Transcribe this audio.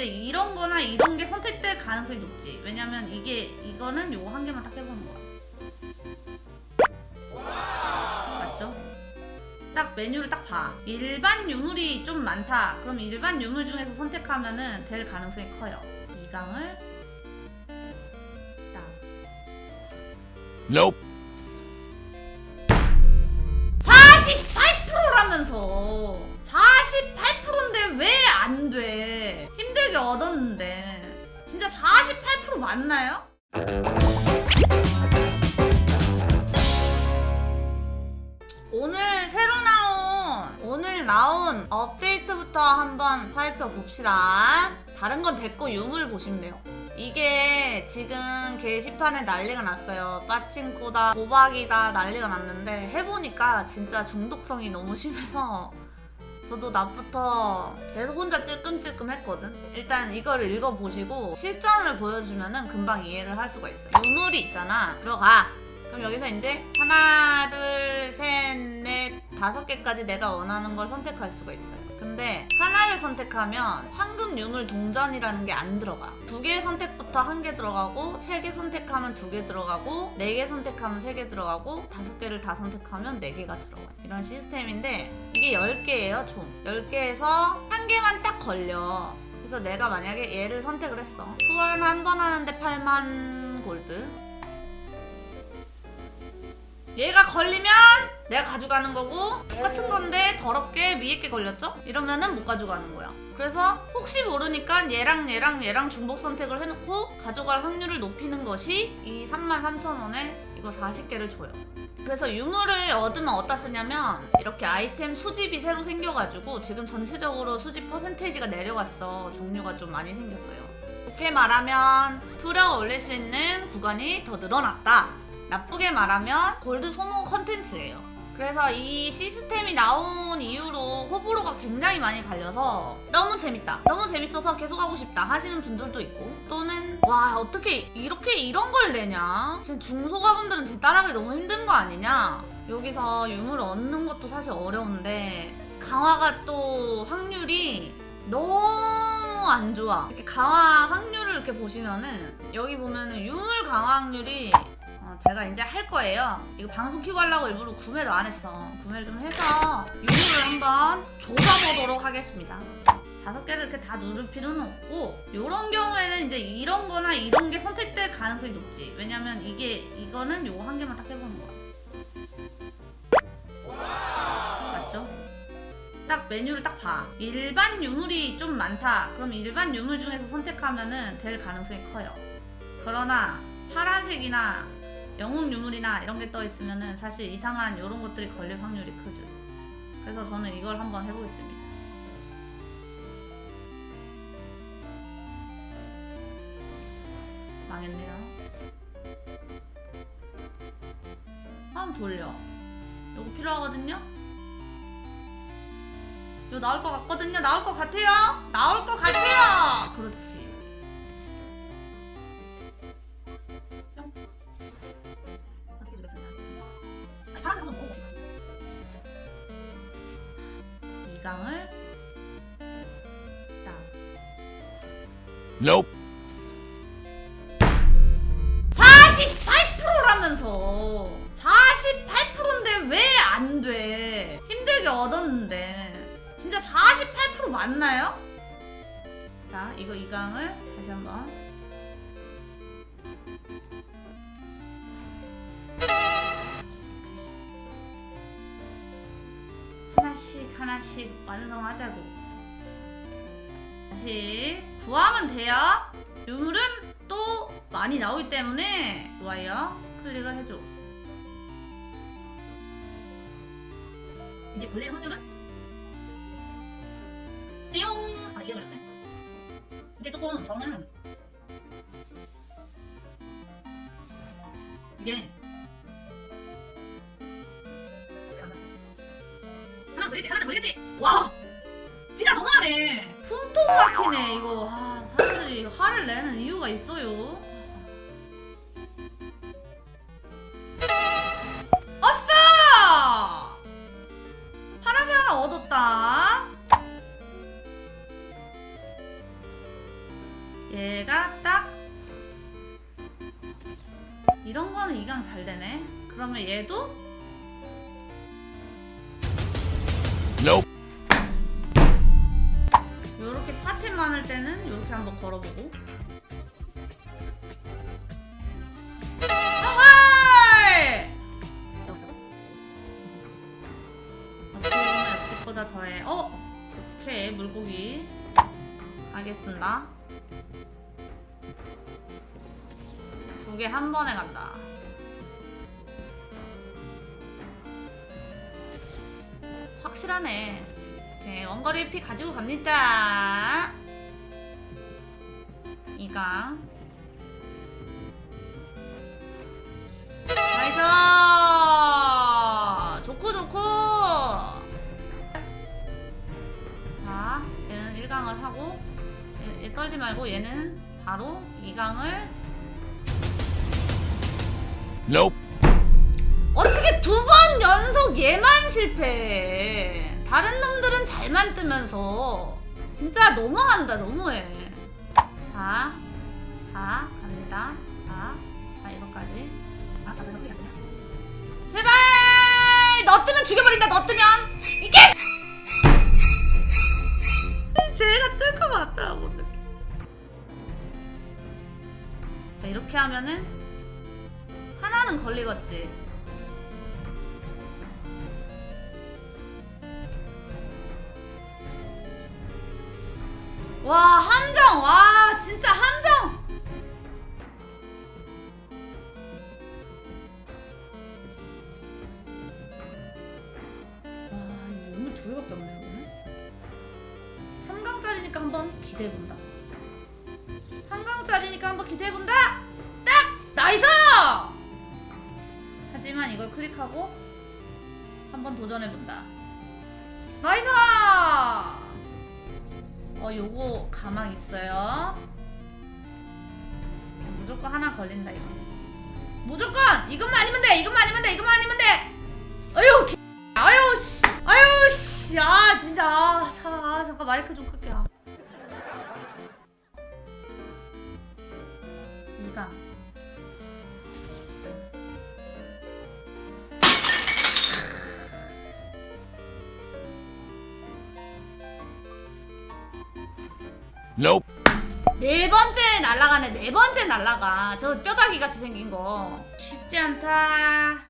이제 이런 거나 이런 게 선택될 가능성이 높지. 왜냐면 이게 이거는 요거 한 개만 딱 해보는 거야. 맞죠? 딱 메뉴를 딱 봐. 일반 유물이 좀 많다. 그럼 일반 유물 중에서 선택하면은 될 가능성이 커요. 이강을 딱. Nope. 48% 맞나요? 오늘 새로 나온 오늘 나온 업데이트부터 한번 살펴봅시다. 다른 건 됐고 유물 보시면 돼요. 이게 지금 게시판에 난리가 났어요. 빠친코다, 도박이다 난리가 났는데 해보니까 진짜 중독성이 너무 심해서 저도 낮부터 계속 혼자 찔끔찔끔 했거든. 일단 이걸 읽어보시고 실전을 보여주면은 금방 이해를 할 수가 있어요. 유물이 있잖아. 들어가. 그럼 여기서 이제 하나, 둘, 셋, 넷, 다섯 개까지 내가 원하는 걸 선택할 수가 있어요. 근데 하나를 선택하면 황금 유물 동전이라는 게 안 들어가. 두 개 선택부터 한 개 들어가고 세 개 선택하면 두 개 들어가고 네 개 선택하면 세 개 들어가고 다섯 개를 다 선택하면 네 개가 들어가. 이런 시스템인데 이게 10개예요, 총. 10개에서 한 개만 딱 걸려. 그래서 내가 만약에 얘를 선택을 했어. 소환 한 번 하는데 8만 골드. 얘가 걸리면 내가 가져가는 거고 똑같은 건데 더럽게 위에 게 걸렸죠? 이러면은 못 가져가는 거야. 그래서 혹시 모르니까 얘랑 얘랑 얘랑 중복 선택을 해놓고 가져갈 확률을 높이는 것이 이 33,000원에 이거 40개를 줘요. 그래서 유물을 얻으면 어디다 쓰냐면 이렇게 아이템 수집이 새로 생겨가지고 지금 전체적으로 수집 퍼센테이지가 내려갔어. 종류가 좀 많이 생겼어요. 좋게 말하면 투력 올릴 수 있는 구간이 더 늘어났다. 나쁘게 말하면 골드 소모 컨텐츠예요. 그래서 이 시스템이 나온 이후로 호불호가 굉장히 많이 갈려서 너무 재밌다. 너무 재밌어서 계속 하고 싶다 하시는 분들도 있고 또는 와 어떻게 이렇게 이런 걸 내냐? 지금 중소가금들은 제 따라가기 너무 힘든 거 아니냐? 여기서 유물을 얻는 것도 사실 어려운데 강화가 또 확률이 너무 안 좋아. 이렇게 강화 확률을 이렇게 보시면은 여기 보면은 유물 강화 확률이 어, 제가 이제 할 거예요. 이거 방송 키고 하려고 일부러 구매도 안 했어. 구매를 좀 해서 유물을 한번 조사보도록 하겠습니다. 다섯 개를 이렇게 다 누를 필요는 없고 이런 경우에는 이제 이런 거나 이런 게 선택될 가능성이 높지. 왜냐면 이게 이거는 요거 한 개만 딱 해보는 거야. 맞죠? 딱 메뉴를 딱 봐. 일반 유물이 좀 많다. 그럼 일반 유물 중에서 선택하면은 될 가능성이 커요. 그러나 파란색이나 영웅 유물이나 이런 게 떠 있으면은 사실 이상한 이런 것들이 걸릴 확률이 크죠. 그래서 저는 이걸 한번 해보겠습니다. 망했네요. 한번 돌려. 요거 필요하거든요? 이거 나올 것 같거든요? 나올 것 같아요? 나올 것 같아요! 그렇지. 이강을 딱. Nope. 48%라면서 48%인데 왜 안 돼? 힘들게 얻었는데 진짜 48% 맞나요? 자 이거 이강을 다시 한번 하나씩 하나씩 완성하자고. 다시 구하면 돼요. 유물은 또 많이 나오기 때문에 좋아요. 클릭을 해줘. 이제 원래 확률은? 띠용! 아 이게 걸렸네. 이게 조금 저는 이게 모르겠지 하나도 모르겠지? 와 진짜 너무하네. 숨통 막히네 이거. 아, 사람들이 화를 내는 이유가 있어요. 왔어! 파란색 하나 얻었다. 얘가 딱 이런 거는 이강 잘 되네. 그러면 얘도 Nope. 요렇게 파템 많을 때는 요렇게 한번 걸어보고. 어떻게 보면 옆집보다 더해. 어? 오케이 물고기. 알겠습니다. 두 개 한 번에 간다. 확실하네. 오케이, 원거리 피 가지고 갑니다. 이강. 나이스! 좋고, 좋고! 자, 얘는 1강을 하고, 얘, 얘 떨지 말고 얘는 바로 2강을 Nope. 연속 얘만 실패해? 다른 놈들은 잘만 뜨면서 진짜 너무한다 너무해. 자, 자 갑니다. 자, 자 이거까지. 아, 가서 어떻게 하냐? 제발 너 뜨면 죽여버린다. 너 뜨면 이게 제가 뜰 것 같더라고. 어떡해. 자 이렇게 하면은 하나는 걸리겠지. 와 함정. 와 진짜 함정. 와 이거 오늘 두 개밖에 없네 오늘 3강짜리니까 한번 기대해본다. 3강짜리니까 한번 기대해본다. 딱! 나이스! 하지만 이걸 클릭하고 한번 도전해본다. 나이스 어, 요거 가망 있어요. 무조건 하나 걸린다 이거. 무조건 이것만 아니면 돼. 이것만 아니면 돼. 이것만 아니면 돼. 아유, 개- 아유 씨, 아유 씨, 아 진짜, 아, 자, 아, 잠깐 마이크 좀 끌게. 아. 이강. Nope. 네 번째 날라가네. 네 번째 날라가. 저 뼈다귀 같이 생긴 거. 쉽지 않다.